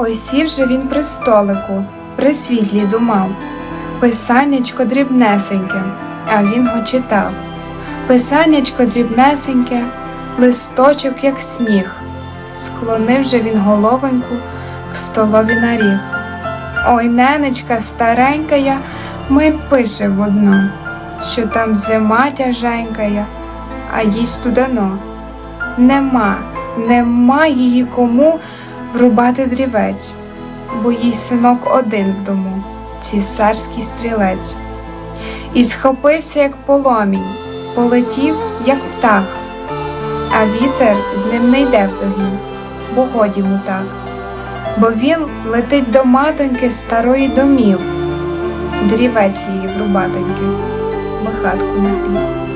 Ой сів же він при столику, при світлі думав. Писаннячко дрібнесеньке, а він го читав. Писаннячко дрібнесеньке, листочок, як сніг. Склонив же він головоньку к столові на ріг. Ой, ненечка старенька я, ми пише в одно, що там зима тяженькая, а їй студено. Нема, нема її кому врубати дрівець, бо їй синок один в дому, цісарський стрілець. І схопився, як поломінь, полетів, як птах, а вітер з ним не йде вдогін, бо годі му так, бо він летить до матоньки старої домів, дрівець її врубатоньки, ми хатку нагрів.